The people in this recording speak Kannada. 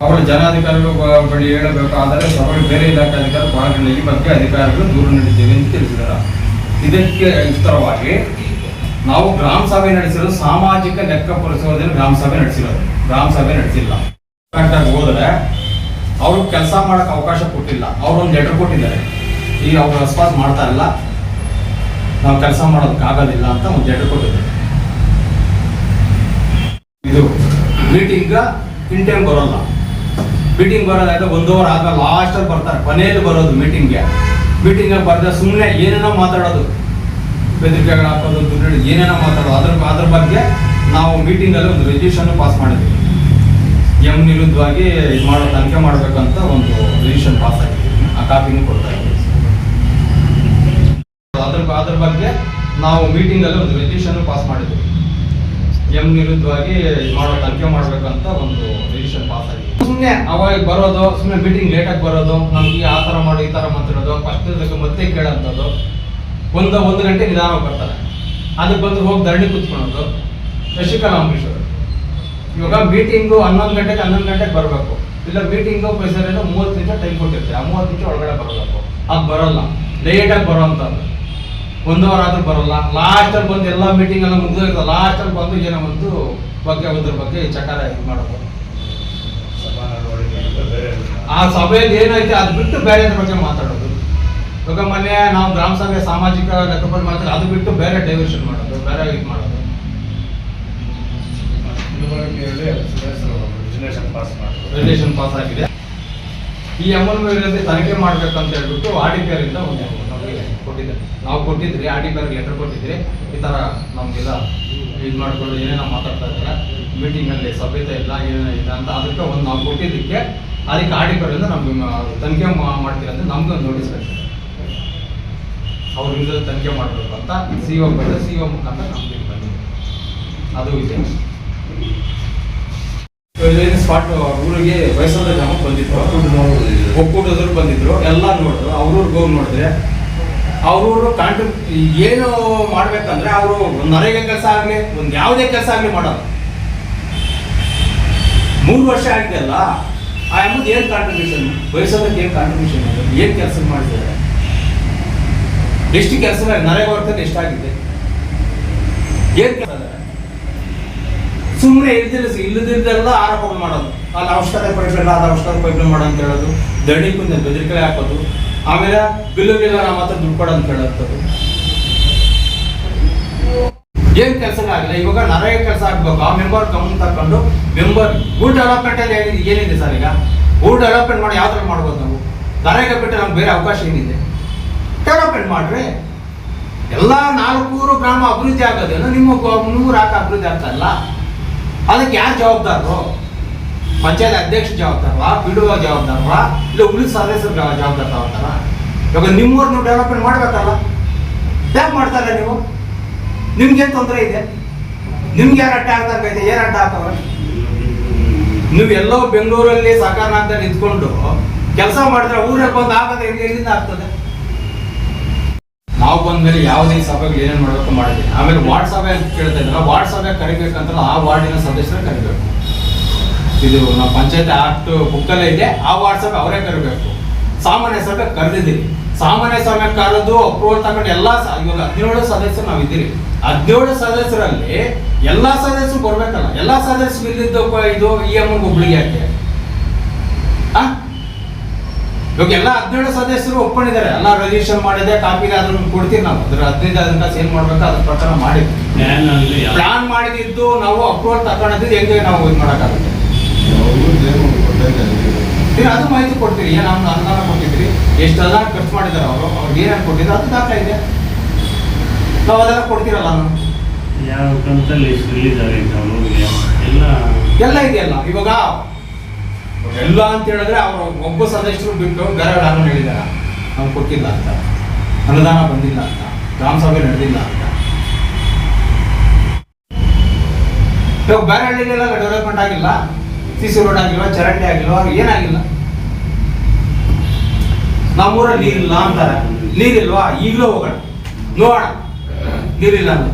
ಅವರು ಜನಾಧಿಕಾರಿಗಳು ಬಳಿ ಹೇಳಬೇಕಾದರೆ ಸಭೆ ಬೇರೆ ಇಲಾಖೆ ಅಧಿಕಾರಿ ಭಾಗಗಳ ಈ ಬಗ್ಗೆ ಅಧಿಕಾರಿಗಳು ದೂರು ನೀಡಿದ್ದೇವೆ ಎಂದು ತಿಳಿಸಿದರು ಇದಕ್ಕೆ ಉತ್ತರವಾಗಿ ನಾವು ಗ್ರಾಮ ಸಭೆ ನಡೆಸಿರೋ ಸಾಮಾಜಿಕ ಲೆಕ್ಕ ಪುರಸೋದನ್ನು ಗ್ರಾಮ ಸಭೆ ನಡೆಸಿರೋದು. ಗ್ರಾಮ ಸಭೆ ನಡೆಸಿಲ್ಲ. ಹೋದರೆ ಅವರು ಕೆಲಸ ಮಾಡೋಕ್ಕೆ ಅವಕಾಶ ಕೊಟ್ಟಿಲ್ಲ. ಅವರು ಒಂದು ಲೆಟರ್ ಕೊಟ್ಟಿದ್ದಾರೆ. ಈಗ ಅವರು ರೆಸ್ಪಾನ್ಸ್ ಮಾಡ್ತಾ ಇಲ್ಲ ನಾವು ಕೆಲಸ ಮಾಡೋದಕ್ಕಾಗೋದಿಲ್ಲ ಅಂತ ಒಂದು ಲೆಟರ್ ಕೊಟ್ಟಿದ್ದಾರೆ. ಮೀಟಿಂಗ್ ಇನ್ ಟೈಮ್ ಬರೋಲ್ಲ. ಮೀಟಿಂಗ್ ಬರೋದಾದ್ರೆ ಒಂದು ಅವರ್ ಆಗ ಲಾಸ್ಟಲ್ಲಿ ಬರ್ತಾರೆ. ಕೊನೆಯಲ್ಲಿ ಬರೋದು ಮೀಟಿಂಗ್ಗೆ ಮೀಟಿಂಗ್ ಬರ್ದೆ ಸುಮ್ಮನೆ ಏನೇನೋ ಮಾತಾಡೋದು. ಬೆದರಿಕೆಗಳು ಹಾಕೋದು, ದುಡ್ಡು ಏನೇನೋ ಮಾತಾಡೋದು. ಅದ್ರ ಅದ್ರ ಬಗ್ಗೆ ನಾವು ಮೀಟಿಂಗಲ್ಲಿ ಒಂದು ರೆಜಲ್ಯೂಷನ್ ಪಾಸ್ ಮಾಡಿದ್ವಿ. ಎಂ ವಿರುದ್ಧವಾಗಿ ಇದು ಮಾಡೋ ತನಿಖೆ ಮಾಡಬೇಕಂತ ಒಂದು ರೆಜಲ್ಯೂಷನ್ ಪಾಸ್ ಆಗಿದೆ ಆ ಕಾಪಿನೂ ಕೊಡ್ತಾ ಇದ್ದೀವಿ ಅದ್ರ ಅದ್ರ ಬಗ್ಗೆ ನಾವು ಮೀಟಿಂಗಲ್ಲಿ ಒಂದು ರೆಜಲ್ಯೂಷನ್ ಪಾಸ್ ಮಾಡಿದ್ವಿ. ಎಂ ವಿರುದ್ಧವಾಗಿ ಮಾಡೋ ತನಿಖೆ ಮಾಡ್ಬೇಕಂತ ಒಂದು ಡಿಸಿಷನ್ ಪಾಸ್ ಆಗಿದೆ. ಸುಮ್ಮನೆ ಅವಾಗ ಬರೋದು ಸುಮ್ಮನೆ ಮೀಟಿಂಗ್ ಲೇಟಾಗಿ ಬರೋದು ನಮ್ಗೆ ಆ ಥರ ಮಾಡಿ ಈ ಥರ ಮಾತಾಡೋದು ಫಸ್ಟ್ ಮತ್ತೆ ಕೇಳೋಂಥದ್ದು ಒಂದು ಒಂದು ಗಂಟೆ ನಿಧಾನ ಬರ್ತಾರೆ. ಅದಕ್ಕೆ ಬಂದು ಹೋಗಿ ಧರಣಿ ಕುತ್ಕೊಳೋದು ಶಶಿಕಲಾ ಅಂಬರೀಶ್ ಅವರು. ಇವಾಗ ಮೀಟಿಂಗು ಹನ್ನೊಂದು ಗಂಟೆಗೆ ಹನ್ನೊಂದು ಗಂಟೆಗೆ ಬರಬೇಕು. ಇಲ್ಲ ಮೀಟಿಂಗು ಏನೋ ಮೂವತ್ತು ನಿಮಿಷ ಟೈಮ್ ಕೊಟ್ಟಿರ್ತೀವಿ ಆ ಮೂವತ್ತು ನಿಮಿಷ ಒಳಗಡೆ ಬರಬೇಕು. ಅದು ಬರೋಲ್ಲ. ಲೇಟಾಗಿ ಬರೋವಂಥದ್ದು ಒಂದು ವಾರ ಆದ್ರೂ ಬರೋಲ್ಲ ಲಾಸ್ಟಲ್ಲಿ ಬಂದು ಎಲ್ಲ ಮೀಟಿಂಗ್ ಎಲ್ಲ ಮುಗಿದೋಗಿರ್ತದೆ. ಲಾಸ್ಟಲ್ಲಿ ಬಂದು ಏನೋ ಒಂದು ಬಗ್ಗೆ ಅದ್ರ ಬಗ್ಗೆ ಚಕಾರ ಇದು ಮಾಡೋದು ಆ ಸಭೆಯಲ್ಲಿ ಏನೈತೆ ಅದು ಬಿಟ್ಟು ಬೇರೆ ಬಗ್ಗೆ ಮಾತಾಡೋದು. ಇವಾಗ ಮೊನ್ನೆ ನಾವು ಗ್ರಾಮ ಸಭೆ ಸಾಮಾಜಿಕ ಲೆಕ್ಕಪಟ್ಟು ಮಾಡ್ತಾರೆ. ಅದು ಬಿಟ್ಟು ಬೇರೆ ಡೈವರ್ಷನ್ ಮಾಡೋದು, ಬೇರೆ ಇದು ಮಾಡೋದು. ರಿಲೇಷನ್ ಪಾಸ್ ಆಗಿದೆ. ಈ ಅಮೌಂಟ್ ತನಿಖೆ ಮಾಡ್ಬೇಕಂತ ಹೇಳ್ಬಿಟ್ಟು ಆಡಿಪರ್ ಇಂದ ಒಂದು ನಮಗೆ ಕೊಟ್ಟಿದ್ದಾರೆ ನಾವು ಕೊಟ್ಟಿದ್ರಿ ಆಡಿಪರ್ ಲೆಟರ್ ಕೊಟ್ಟಿದ್ರಿ. ಈ ಥರ ನಮ್ಗೆಲ್ಲ ಇದು ಮಾಡ್ಕೊಂಡು ಏನೇನ ಮಾತಾಡ್ತಾ ಇದ್ದಾರೆ. ಮೀಟಿಂಗಲ್ಲಿ ಸಭ್ಯತೆ ಇಲ್ಲ ಏನೇನ ಇಲ್ಲ ಅಂತ ಅದಕ್ಕೆ ಒಂದು ನಾವು ಕೊಟ್ಟಿದ್ದಕ್ಕೆ ಅದಕ್ಕೆ ಇಂದ ನಮ್ಗೆ ತನಿಖೆ ಮಾಡ್ತೀರ ಮಾಡ್ತೀವಿ ಅಂತ ನಮ್ಗೆ ಒಂದು ನೋಟಿಸ್ ಬೇಕು ಅವ್ರ ವಿರುದ್ಧ ತನಿಖೆ ಮಾಡಬೇಕು ಅಂತ ಸಿ ಒ ಬಂದರೆ ಸಿ ಒ ಮುಖಾಂತರ ನಮ್ಗೆ ಬಂದಿದೆ. ಅದು ಇದೆ. ಸ್ಪಾಟ್ ಊರಿಗೆ ವಯಸ್ಸಾದ ಜನ ಬಂದಿದ್ರು. ಒಕ್ಕೂಟದವ್ರು ಬಂದಿದ್ರು. ಎಲ್ಲ ನೋಡಿದ್ರು. ಅವ್ರವ್ರಿಗೆ ಹೋಗಿ ನೋಡಿದ್ರೆ ಅವ್ರವ್ರು ಕಾಂಟ್ರಿ ಏನು ಮಾಡ್ಬೇಕಂದ್ರೆ ಅವರು ನರೇಗಾ ಕೆಲಸ ಆಗಲಿ, ಒಂದು ಯಾವುದೇ ಕೆಲಸ ಆಗಲಿ ಮಾಡೋದು. ಮೂರು ವರ್ಷ ಆಗಿದೆಯಲ್ಲ ಆ ಎಂಬುದು ಏನು ಕಾಂಟ್ರಿಬ್ಯೂಷನ್ ವಯಸ್ಸೋದಕ್ಕೆ ಏನು ಕಾಂಟ್ರಿಬ್ಯೂಷನ್ ಏನು ಕೆಲಸ ಮಾಡಿದ್ದಾರೆ ಎಷ್ಟು ಕೆಲಸ ನರೇಗ ವರ್ತನೆ ಎಷ್ಟಾಗಿದೆ ಏನು ಕೆಲಸ ಸುಮ್ಮನೆ ಇಲ್ದಿಲ್ಲ ಇಲ್ಲದಿದ್ದೆಲ್ಲ ಆರೋಪಗಳು ಮಾಡೋದು. ಅಲ್ಲಿ ಅವಶ್ಯಕತೆ ಪೈಪ್ಲೈನ್ ಆದ ಅವಶ್ಯಕತೆ ಪೈಪ್ಲೈನ್ ಮಾಡೋ ಅಂತ ಹೇಳೋದು ದಣಿ ಕುಂದ ಬೆದರಿಕೆ ಹಾಕೋದು. ಆಮೇಲೆ ಬಿಲ್ಲುಗಿಲ್ಲ ನಮ್ಮ ಮಾತ್ರ ದುಡ್ಡು ಕೊಡ ಅಂತ ಹೇಳೋದು ಏನ್ ಕೆಲಸ ಆಗಲ್ಲ ಇವಾಗ ನರೇಗ ಕೆಲಸ ಆಗ್ಬೇಕು. ಆ ಮೆಂಬರ್ ಗಮನ ತಕೊಂಡು ಮೆಂಬರ್ ಊರ್ ಡೆವಲಪ್ಮೆಂಟ್ ಅಲ್ಲಿ ಏನಿದೆ- ಏನಿದೆ ಸರ್ ಈಗ? ಊರ್ ಡೆವಲಪ್ಮೆಂಟ್ ಮಾಡಿ ಯಾವ ಥರ ಮಾಡ್ಬೋದು ನಾವು? ನರೇಗ ಬಿಟ್ಟು ನಮ್ಗೆ ಬೇರೆ ಅವಕಾಶ ಏನಿದೆ? ಡೆವಲಪ್ಮೆಂಟ್ ಮಾಡ್ರಿ ಎಲ್ಲ ನಾಲ್ಕೂರು ಗ್ರಾಮ ಅಭಿವೃದ್ಧಿ ಆಗೋದೇನು ನಿಮ್ಮ ಮುನ್ನೂರು ಹಾಕ ಅಭಿವೃದ್ಧಿ ಆಗ್ತಾ ಇಲ್ಲ. ಅದಕ್ಕೆ ಯಾರು ಜವಾಬ್ದಾರರು? ಪಂಚಾಯತ್ ಅಧ್ಯಕ್ಷ ಜವಾಬ್ದಾರವಾ ಬಿಡುವ ಜವಾಬ್ದಾರವಾ, ಇಲ್ಲ ಉಳಿದ ಜವ- ಜವಾಬ್ದಾರ ತಗೋತಾರ ಇವಾಗ ನಿಮ್ಮೂರು ನೀವು ಡೆವಲಪ್ಮೆಂಟ್ ಮಾಡ್ಬೇಕಲ್ಲ? ಯಾಕೆ ಮಾಡ್ತಾರೆ ನೀವು? ನಿಮ್ಗೇನು ತೊಂದರೆ ಇದೆ? ನಿಮ್ಗೆ ಯಾರು ಅಡ್ಡ ಆಗ್ತಂಗೈತೆ ಏನು ಅಡ್ಡ ಹಾಕವ್ರೆ ನೀವು ಎಲ್ಲೋ ಬೆಂಗಳೂರಲ್ಲಿ ಅಂತ ನಿಂತ್ಕೊಂಡು ಕೆಲಸ ಮಾಡಿದ್ರೆ ಊರಲ್ಲಿ ಬಂದು ಆಗದೆ ಎಲ್ಲಿಂದ ಆಗ್ತದೆ? ನಾವು ಬಂದ್ಮೇಲೆ ಯಾವುದೇ ಸಭೆಗಳು ಏನೇನು ಮಾಡಬೇಕು ಮಾಡಿದ್ವಿ ಆಮೇಲೆ ವಾರ್ಡ್ ಸಭೆ ಅಂತ ಕೇಳ್ತಾ ಇದ್ರೆ ವಾರ್ಡ್ ಸಭೆ ಕರಿಬೇಕಂತ ಆ ವಾರ್ಡಿನ ಸದಸ್ಯರು ಕರಿಬೇಕು. ಇದು ನಮ್ಮ ಪಂಚಾಯತ್ ಆಕ್ಟ್ ಬುಕ್ಕಲ್ಲೇ ಇದೆ. ಆ ವಾಟ್ಸಪ್ ಸಭೆ ಅವರೇ ಕರಿಬೇಕು. ಸಾಮಾನ್ಯ ಸಭೆ ಕರೆದಿದ್ದೀವಿ ಸಾಮಾನ್ಯ ಸಭೆ ಕರೆದು ಅಪ್ರೂವಲ್ ತಗೊಂಡು ಎಲ್ಲ ಇವಾಗ ಹದಿನೇಳು ಸದಸ್ಯರು ನಾವು ಇದ್ದೀರಿ ಹದಿನೇಳು ಸದಸ್ಯರಲ್ಲಿ ಎಲ್ಲಾ ಸದಸ್ಯರು ಬರ್ಬೇಕಲ್ಲ. ಎಲ್ಲಾ ಸದಸ್ಯರು ಇಲ್ಲಿದ್ದು ಇದು ಇ ಎಂ ಒಬ್ಬಳಿಗೆ ಯಾಕೆ? ಇವಾಗ ಎಲ್ಲ ಹದಿನೇಳು ಸದಸ್ಯರು ಒಪ್ಕೊಂಡಿದ್ದಾರೆ. ಎಲ್ಲ ರಿಜಿಸ್ಟರ್ ಮಾಡಿದೆ. ಕಾಪಿ ಅದನ್ನು ಕೊಡ್ತೀವಿ ನಾವು. ಅದ್ರ ಹದಿನೈದು ಅದನ್ನ ಏನ್ ಮಾಡ್ಬೇಕು ಅದ್ರ ಪ್ರಕಾರ ಮಾಡಿದ್ವಿ. ಪ್ಲಾನ್ ಮಾಡಿದ್ದು ನಾವು ಅಪ್ರೂವಲ್ ತಗೊಂಡಿದ್ದು ಹೆಂಗೆ ನಾವು ಇದು ಮಾಡೋಕ್ಕಾಗುತ್ತೆ? ಅದು ಮಾಹಿತಿ ಕೊಡ್ತೀರಿ ಏನು ನಮ್ಮ ಅನುದಾನ ಕೊಟ್ಟಿದ್ರಿ ಎಷ್ಟು ಅನುದಾನ ಖರ್ಚು ಮಾಡಿದಾರೆ ಅವರು ಅವ್ರಿಗೆ ಏನೇನು ಕೊಟ್ಟಿದ್ರು ಅದು ದಾಖಲೆ ಇದೆ. ನಾವು ಅದೆಲ್ಲ ಕೊಡ್ತೀರಲ್ಲ ನಾನು? ಯಾವ ಕಂತಲ್ಲಿ ಎಷ್ಟು ರಿಲೀಸ್ ಆಗೈತೆ ಅವ್ರಿಗೆ ಎಲ್ಲ ಎಲ್ಲ ಇದೆಯಲ್ಲ ಇವಾಗ ಎಲ್ಲ ಅಂತ ಹೇಳಿದ್ರೆ ಅವರು ಒಬ್ಬ ಸದಸ್ಯರು ಬಿಟ್ಟು ಬೇರೆ ಯಾರು ಹೇಳಿದಾರ? ನಾವು ಕೊಟ್ಟಿಲ್ಲ ಅಂತ. ಅನುದಾನ ಬಂದಿಲ್ಲ ಅಂತ. ಗ್ರಾಮ ಸಭೆ ನಡೆದಿಲ್ಲ ಅಂತ. ಇವಾಗ ಬೇರೆ ಹಳ್ಳಿಗೆಲ್ಲ ಡೆವಲಪ್ಮೆಂಟ್ ಆಗಿಲ್ಲ. ಸಿ ಸಿ ರೋಡ್ ಆಗಿಲ್ವಾ, ಚರಂಡಿ ಆಗಿಲ್ವಾ ಏನಾಗಿಲ್ಲ. ನಮ್ಮೂರಲ್ಲಿ ನೀರಿಲ್ಲ ಅಂತಾರೆ. ನೀರಿಲ್ವಾ? ಈಗಲೂ ಹೋಗೋಣ. ನೋಡೋಣ. ನೀರಿಲ್ಲ ಅಂತ